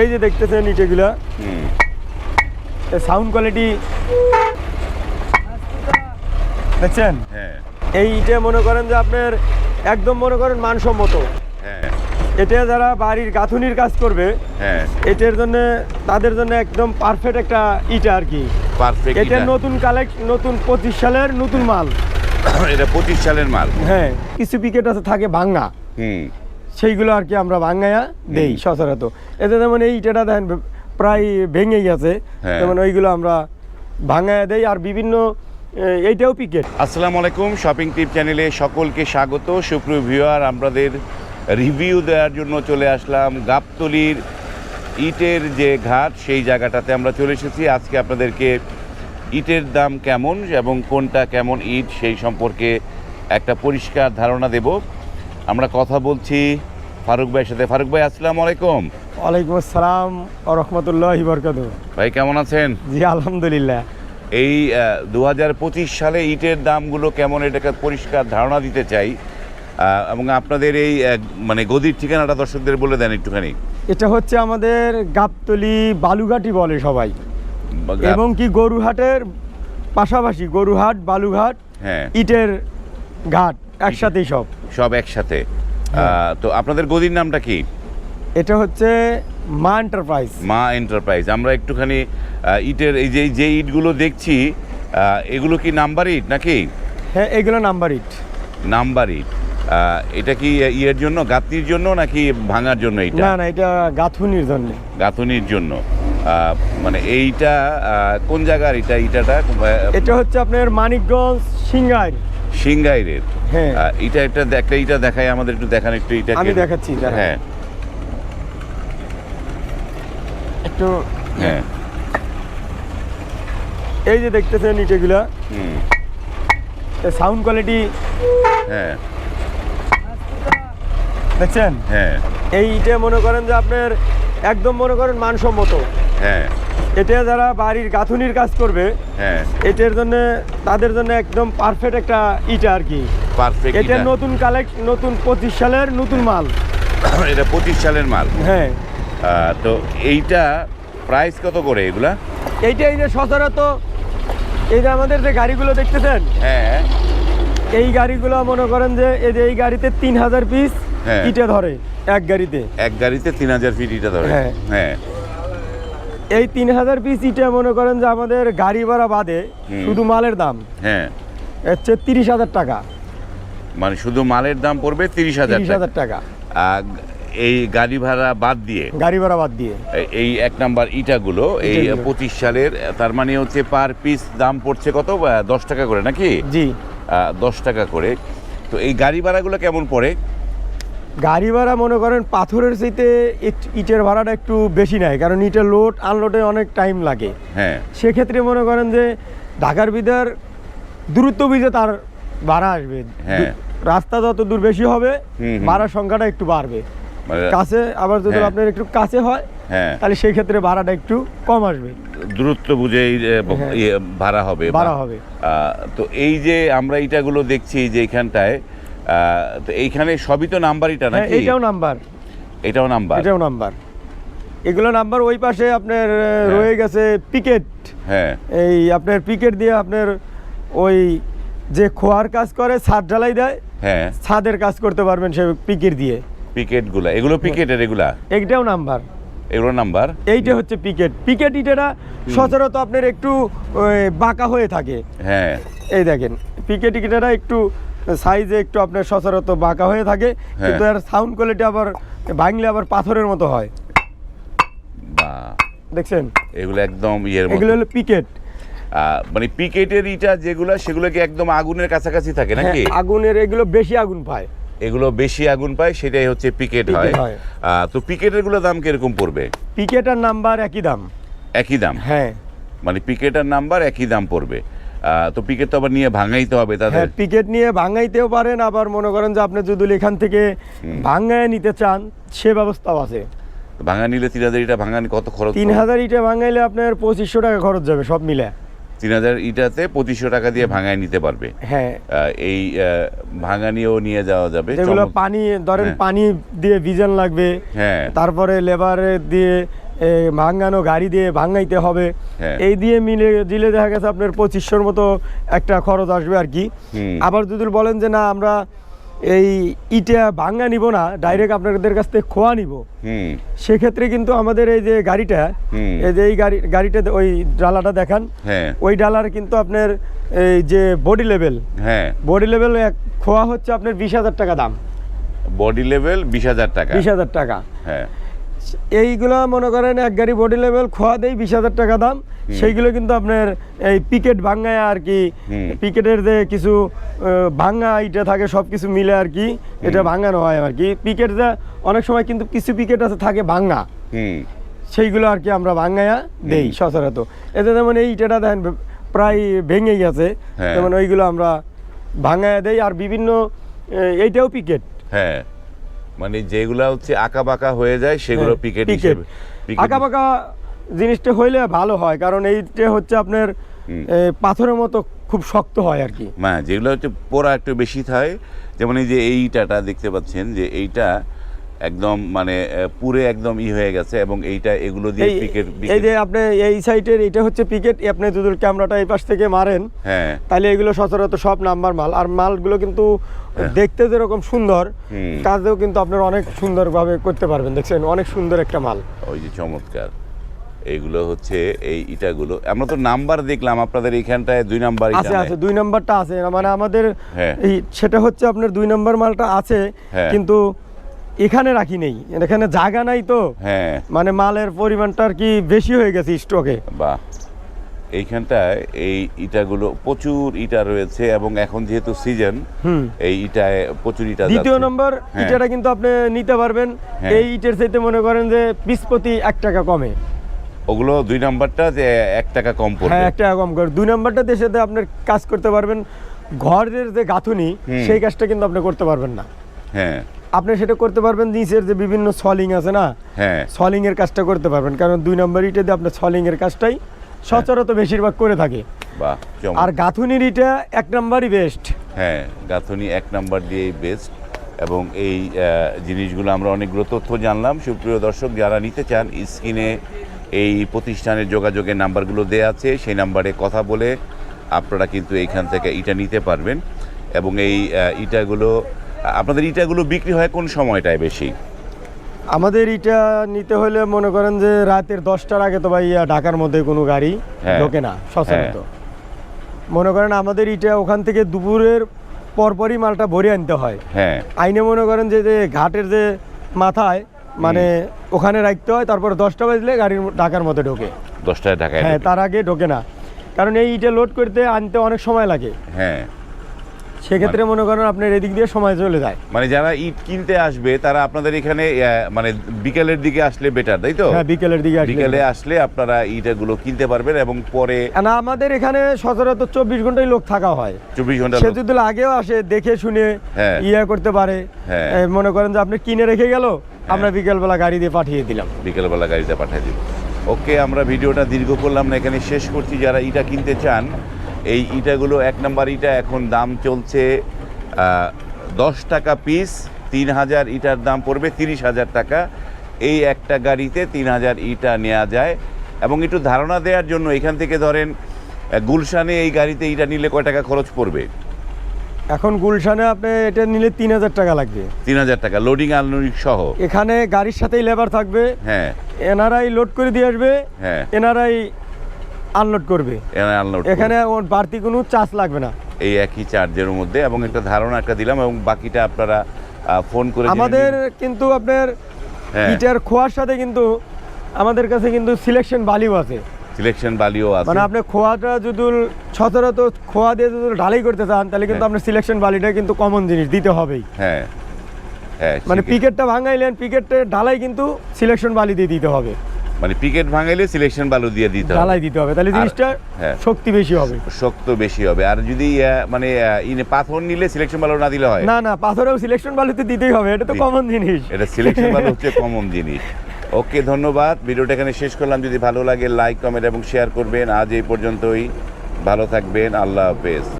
এই যে দেখতেছেন ইটেগুলা হুম। সাউন্ড কোয়ালিটি দেখছেন? হ্যাঁ। এই ইটে মনে করেন যে আপনার একদম মনে করেন মানসম্মত। হ্যাঁ। এটা যারা বাড়ির গাঁথুনির কাজ করবে হ্যাঁ। এটার জন্য তাদের জন্য একদম পারফেক্ট একটা ইটা আর কি। এটা নতুন কালেক্ট নতুন পঁচিশ সালের নতুন মাল। এটা পঁচিশ সালের মাল। হ্যাঁ। কিছু পিকেট আছে থাকে ভাঙ্গা হুম। সেইগুলো আর কি আমরা ভাঙ্গায়া দেই সচরাচর। এতে যেমন এই ইটাটা দেখেন প্রায় ভেঙে গেছে। হ্যাঁ। যেমন ওইগুলো আমরা ভাঙ্গায়া দেই আর বিভিন্ন এইটাও পিকেট আসসালামু আলাইকুম শপিং টিপ চ্যানেলে সকলকে স্বাগত। সুপ্রিয় ভিউয়ার আমাদের রিভিউ দেওয়ার জন্য চলে আসলাম গাবতলির ইটের যে ঘাট সেই জায়গাটাতে আমরা চলে এসেছি। আজকে আপনাদেরকে ইটের দাম কেমন এবং কোনটা কেমন ইট সেই সম্পর্কে একটা পরিষ্কার ধারণা দেব। আমরা কথা বলছি ফারুক ভাইয়ের সাথে। ফারুক ভাই আসসালামু আলাইকুম। ওয়ালাইকুম আসসালাম ও রহমতুল্লাহ বরকাত ভাই কেমন আছেন? জি আলহামদুলিল্লাহ। এই দু হাজার পঁচিশ সালে ইটের দামগুলো কেমন এটাকে পরিষ্কার ধারণা দিতে চাই। এবং আপনাদের এই মানে গদির ঠিকানাটা দর্শকদের বলে দেন একটুখানি। এটা হচ্ছে আমাদের গাবতলি বালুঘাটি বলে সবাই। এবং কি গরুহাটের পাশাপাশি গরুহাট বালুঘাট হ্যাঁ। ইটের ঘাট। একসাথেই সব। সব একসাথে। হ্যাঁ। তো আপনাদের গদির নামটা কি? এটা হচ্ছে মা এন্টারপ্রাইজ। মা এন্টারপ্রাইজ। আমরা একটুখানি ইটের এই যে যে ইটগুলো দেখছি এগুলো কি নাম্বার ইট নাকি? হ্যাঁ এগুলো নাম্বার ইট। নাম্বার ইট। এটা কি ইয়ের জন্য গাঁথনির জন্য নাকি ভাঙার জন্য এটা না না এটা গাঁথুনির জন্য। গাঁথনির জন্য। মানে এইটা কোন জায়গার এটা ইটাটা? এটা হচ্ছে আপনার মানিকগঞ্জ সিঙ্গার সিংগাইরের এটা একটা একটা ইটা দেখাই আমাদের একটু দেখান একটু এটা আমি দেখাচ্ছি, হ্যাঁ। একটু হ্যাঁ। এই যে দেখতেছেন ইটেগুলা। হুম, সাউন্ড কোয়ালিটি হ্যাঁ। দেখছেন? হ্যাঁ। এই ইটে মনে করেন যে আপনার একদম মনে করেন মানসম্মত। হ্যাঁ। এটা যারা বাড়ির গাঁথুনির কাজ করবে হ্যাঁ। এটার জন্য তাদের জন্য একদম পারফেক্ট একটা ইটা আর কি। পারফেক্ট এটা নতুন কালেক্ট নতুন পঁচিশ সালের নতুন মাল। এটা পঁচিশ সালের মাল। হ্যাঁ। তো এইটা প্রাইস কত করে এগুলা? এইটা এই যে সচরাচর এই যে আমাদের যে গাড়িগুলো দেখতেছেন? হ্যাঁ। এই গাড়িগুলো মনে করেন যে এই যে এই গাড়িতে তিন হাজার পিস হ্যাঁ। ইটে ধরে এক গাড়িতে। এক গাড়িতে তিন হাজার ফিট ইটা ধরে। হ্যাঁ। হ্যাঁ। এই তিন হাজার পিস ইটে মনে করেন যে আমাদের গাড়ি ভাড়া বাদে শুধু মালের দাম। হ্যাঁ। হচ্ছে তিরিশ হাজার টাকা। মানে শুধু মালের দাম পড়বে তিরিশ হাজার হাজার টাকা। এই গাড়ি ভাড়া বাদ দিয়ে? গাড়ি ভাড়া বাদ দিয়ে। এই- এক নাম্বার ইটাগুলো এই পঁচিশ সালের তার মানে হচ্ছে পার পিস দাম পড়ছে কত? দশ টাকা করে নাকি? জি। দশ টাকা করে। তো এই গাড়ি ভাড়াগুলো কেমন পড়ে? গাড়ি ভাড়া মনে করেন পাথরের চাইতে ইটের ভাড়াটা একটু বেশি নেয় কারণ ইটের লোড আনলোডে অনেক টাইম লাগে। হ্যাঁ। সেক্ষেত্রে মনে করেন যে ঢাকার ভিতর দূরত্ব বুঝে তার ভাড়া আসবে। হ্যাঁ। রাস্তা যত দূর বেশি হবে। ভাড়ার সংখ্যাটা একটু বাড়বে। মানে কাছে আবার যদি হ্যাঁ। আপনার একটু কাছে হয় হ্যাঁ। তাহলে সেই ক্ষেত্রে ভাড়াটা একটু কম আসবে। দূরত্ব বুঝেই হ্যাঁ। ইয়ে, ভাড়া হবে ভাড়া হবে। তো এই যে আমরা ইটাগুলো দেখছি যে এখানটায় তো এইখানে সবই তো নাম্বার ইটা হ্যাঁ নাকি? এইটাও নাম্বার এটাও নাম্বার এটাও নাম্বার এগুলো নাম্বার ওই পাশে আপনার রয়ে গেছে পিকেট হ্যাঁ। এই আপনার পিকেট দিয়ে আপনার ওই যে খোয়ার কাজ করে ছাদ ঢালাই দেয় হ্যাঁ। ছাদের কাজ করতে পারবেন সে পিকেট দিয়ে। পিকেটগুলা এগুলো পিকেটের এগুলা? এইটাও নাম্বার। এগুলো নাম্বার? এইটা হচ্ছে পিকেট। পিকেট ইটেটা সচরাচর আপনার একটু বাঁকা হয়ে থাকে। হ্যাঁ। এই দেখেন পিকেট ইটেটা একটু সাইজে একটু আপনার সচরাচর বাঁকা হয়ে থাকে হ্যাঁ। কিন্তু এর সাউন্ড কোয়ালিটি আবার ভাঙলে আবার পাথরের মতো হয়। বা দেখছেন? এগুলো একদম ইয়ের এগুলো হলো পিকেট। মানে পিকেটের ইটা যেগুলো সেগুলো কি একদম আগুনের কাছাকাছি থাকে নাকি? হ্যাঁ, আগুনের এগুলো বেশি আগুন পায়। এগুলো বেশি আগুন পায় সেটাই হচ্ছে পিকেট হয়। তো পিকেটেরগুলো দাম কীরকম পড়বে? পিকেট আর নাম্বার একই দাম। একই দাম? হ্যাঁ। মানে পিকেটার নাম্বার একই দাম পড়বে। তো পিকেট তো আবার নিয়ে ভাঙাইতে হবে তাদের। হ্যাঁ পিকেট নিয়ে ভাঙাইতেও পারেন আবার মনে করেন যে আপনি যদি এখান থেকে ভাঙায় নিতে চান সে ব্যবস্থাও আছে। ভাঙা নিলে তিন হাজার ইটা ভাঙানি কত খরচ তিন হাজার ইটে ভাঙাইলে আপনার পঁচিশশো টাকা খরচ যাবে সব মিলে। তিন হাজার ইটাতে পঁচিশশো টাকা দিয়ে ভাঙায় নিতে পারবে। হ্যাঁ। এই ভাঙানিও নিয়ে যাওয়া যাবে। যেগুলো পানি ধরেন হ্যাঁ। পানি দিয়ে ভিজান লাগবে হ্যাঁ। তারপরে লেবারে দিয়ে ভাঙ্গানো ভাঙানো গাড়ি দিয়ে ভাঙাইতে হবে। হ্যাঁ। এই দিয়ে মিলে দিলে দেখা গেছে আপনার পঁচিশশোর মতো একটা খরচ আসবে আর কি। আবার যদি বলেন যে না আমরা এই ইটা ভাঙ্গা নিব না ডাইরেক্ট আপনাদের কাছ থেকে খোয়া নিব। সেক্ষেত্রে কিন্তু আমাদের এই যে গাড়িটা এই যে এই গাড়ি গাড়িটা ওই ডালাটা দেখান। হ্যাঁ। ওই ডালার কিন্তু আপনার এই যে বডি লেভেল হ্যাঁ। বডি লেভেল খোয়া হচ্ছে আপনার বিশ হাজার টাকা দাম। বডি লেভেল বিশ হাজার টাকা। বিশ হাজার টাকা। হ্যাঁ। এইগুলো মনে করেন এক গাড়ি বডি লেভেল খোয়া দেয় বিশ হাজার টাকা দাম সেইগুলো কিন্তু আপনার এই পিকেট ভাঙ্গায় আর কি। পিকেটের যে কিছু ভাঙ্গা ইটা থাকে সব কিছু মিলে আর কি এটা ভাঙানো হয় আর কি। পিকেট যে অনেক সময় কিন্তু কিছু পিকেট আছে থাকে ভাঙ্গা সেইগুলো আর কি আমরা ভাঙ্গায়া দেই সচরাচর। এতে যেমন এই ইটাটা দেখেন প্রায় ভেঙে গেছে হ্যাঁ। যেমন ওইগুলো আমরা ভাঙ্গায়া দেই। আর বিভিন্ন এইটাও পিকেট হ্যাঁ। মানে যেগুলা হচ্ছে আঁকা বাঁকা হয়ে যায় সেগুলো হ্যাঁ, পিকেট পিকেট হিসেবে পিকেট আঁকা বাঁকা জিনিসটা হইলে ভালো হয় কারণ এইটা হচ্ছে আপনার পাথরের মতো খুব শক্ত হয় আর কি। হ্যাঁ যেগুলো হচ্ছে পোড়া একটু বেশি থাকে যেমন এই যে এইটাটা দেখতে পাচ্ছেন যে এইটা একদম মানে পুরে একদম ই হয়ে গেছে এবং এইটা এগুলো দিয়ে পিকেট এই যে আপনি এই সাইডের এটা হচ্ছে পিকেট আপনি যদি ক্যামেরাটা এই পাশ থেকে মারেন হ্যাঁ। তাহলে এগুলো সচরাচর সব নাম্বার মাল। আর মালগুলো কিন্তু দেখতে যেরকম সুন্দর কাজেও কিন্তু আপনারা অনেক সুন্দরভাবে করতে পারবেন দেখছেন? অনেক সুন্দর একটা মাল। ওই যে চমৎকার। এইগুলো হচ্ছে এই ইটাগুলো। আমরা তো নাম্বার দেখলাম আপনাদের এইখানটায় দুই নাম্বার আছে আছে দুই নাম্বারটা আছে। মানে আমাদের হ্যাঁ। সেটা হচ্ছে আপনার দুই নাম্বার মালটা আছে হ্যাঁ। কিন্তু এখানে রাখি নেই। এখানে জায়গা নাই তো। হ্যাঁ। মানে মালের পরিমাণটা আর কি বেশি হয়ে গেছে স্টকে বাহ। এইখানটায় এই ইটাগুলো প্রচুর ইটা রয়েছে এবং এখন যেহেতু সিজন এই ইটায় প্রচুর ইটা দ্বিতীয় নম্বর হ্যাঁ। ইটাটা কিন্তু আপনি নিতে পারবেন। হ্যাঁ। এই ইটের চাইতে মনে করেন যে পিস প্রতি এক টাকা কমে। ওগুলো দুই নাম্বারটা যে এক টাকা কম পড়বে। হ্যাঁ এক টাকা কম করে। দুই নম্বরটা দেশে আপনার কাজ করতে পারবেন। ঘরের যে গাঁথুনি সেই কাজটা কিন্তু আপনি করতে পারবেন না। হ্যাঁ। আপনি সেটা করতে পারবেন নিচের যে বিভিন্ন সলিং আছে না? হ্যাঁ। সলিং এর কাজটা করতে পারবেন। কারণ দুই নম্বর ইটে দিয়ে আপনার সলিং এর কাজটাই সচরাচর বেশিরভাগ করে থাকে। বাহ আর গাঁথুনির ইটা এক নম্বরই বেস্ট হ্যাঁ গাঁথুনি এক নাম্বার দিয়েই বেস্ট এবং এই জিনিসগুলো আমরা অনেকগুলো তথ্য জানলাম। সুপ্রিয় দর্শক যারা নিতে চান স্ক্রিনে এই প্রতিষ্ঠানের যোগাযোগের নাম্বারগুলো দেওয়া আছে। সেই নাম্বারে কথা বলে আপনারা কিন্তু এইখান থেকে ইটা নিতে পারবেন। এবং এই ইটাগুলো আপনাদের ইটাগুলো বিক্রি হয় কোন সময়টায় বেশি? আমাদের ইটা নিতে হলে মনে করেন যে রাতের দশটার আগে তো ভাই ঢাকার মধ্যে কোনো গাড়ি হ্যাঁ। ঢোকে না সচরাচর মনে করেন আমাদের ইটা ওখান থেকে দুপুরের পরপরই মালটা ভরে আনতে হয়। হ্যাঁ। আইনে মনে করেন যে যে ঘাটের যে মাথায় মানে ওখানে রাখতে হয় তারপর দশটা বাজলে গাড়ির ঢাকার মধ্যে ঢোকে। দশটায় ঢাকায় হ্যাঁ তার আগে ঢোকে না। কারণ এই ইটা লোড করতে আনতে অনেক সময় লাগে। হ্যাঁ। সেক্ষেত্রে মনে করেন আপনার এদিক দিয়ে সময় চলে যায়। মানে যারা ইট কিনতে আসবে তারা আপনাদের এখানে মানে বিকেলের দিকে আসলে বেটার তাই তো? হ্যাঁ বিকেলের দিকে আসলে বিকেলে আসলে আপনারা ইটাগুলো কিনতে পারবেন এবং পরে না আমাদের এখানে সচরাচর চব্বিশ ঘন্টায় লোক থাকা হয়। চব্বিশ ঘণ্টা সে যদি আগেও আসে দেখে শুনে হ্যাঁ। ইয়া করতে পারে। হ্যাঁ। মনে করেন যে আপনি কিনে রেখে গেল আমরা বিকেলবেলা গাড়ি দিয়ে পাঠিয়ে দিলাম। বিকেলবেলা গাড়িতে পাঠিয়ে দিব ওকে আমরা ভিডিওটা দীর্ঘ করলাম না এখানে শেষ করছি। যারা ইটা কিনতে চান এই ইটাগুলো এক নাম্বার ইটা এখন দাম চলছে দশ টাকা পিস তিন হাজার ইটার দাম পড়বে তিরিশ হাজার টাকা। এই একটা গাড়িতে তিন হাজার ইটা নেওয়া যায়। এবং একটু ধারণা দেওয়ার জন্য এখান থেকে ধরেন গুলশানে এই গাড়িতে ইটা নিলে কয় টাকা খরচ পড়বে? এখন গুলশানে আপনি এটা নিলে তিন হাজার টাকা লাগবে। তিন হাজার টাকা লোডিং আনলোডিং সহ? এখানে গাড়ির সাথেই লেবার থাকবে। হ্যাঁ। এনারাই লোড করে দিয়ে আসবে। হ্যাঁ। এনারাই আনলোড করবে। আনলোড এখানে বাড়তি কোনো চার্জ লাগবে না। এই একই চার্জের মধ্যে এবং একটা ধারণা একটা দিলাম এবং বাকিটা আপনারা ফোন করে আমাদের কিন্তু আপনার হ্যাঁ। ইটার খোয়ার সাথে কিন্তু আমাদের কাছে কিন্তু সিলেকশন বালিও আছে। সিলেকশন বালিও আছে। মানে আপনি খোয়াটা যদি সচরাচর খোয়া দিয়ে যদি ঢালাই করতে চান তাহলে কিন্তু হ্যাঁ। আপনার সিলেকশন বালিটা কিন্তু কমন জিনিস দিতে হবেই। হ্যাঁ। হ্যাঁ মানে পিকেটটা ভাঙাইলেন পিকেটটা ঢালাই কিন্তু সিলেকশন বালি দিয়ে দিতে হবে। মানে পিকেট ভাঙাইলে সিলেকশন বালু দিয়ে দিতে হবে। ঢালাই দিতে হবে। তাহলে জিনিসটা হ্যাঁ। শক্তি বেশি হবে। শক্ত বেশি হবে। আর যদি মানে ইনে পাথর নিলে সিলেকশন বালু না দিলে হয়? না না পাথরেও সিলেকশন বালিতে দিতেই হবে। এটা তো কমন জিনিস। এটা সিলেকশন বালু হচ্ছে কমন জিনিস। ওকে ধন্যবাদ। ভিডিওটা এখানে শেষ করলাম। যদি ভালো লাগে লাইক কমেন্ট এবং শেয়ার করবেন। আজ এই পর্যন্তই। ভালো থাকবেন। আল্লাহ হাফেজ।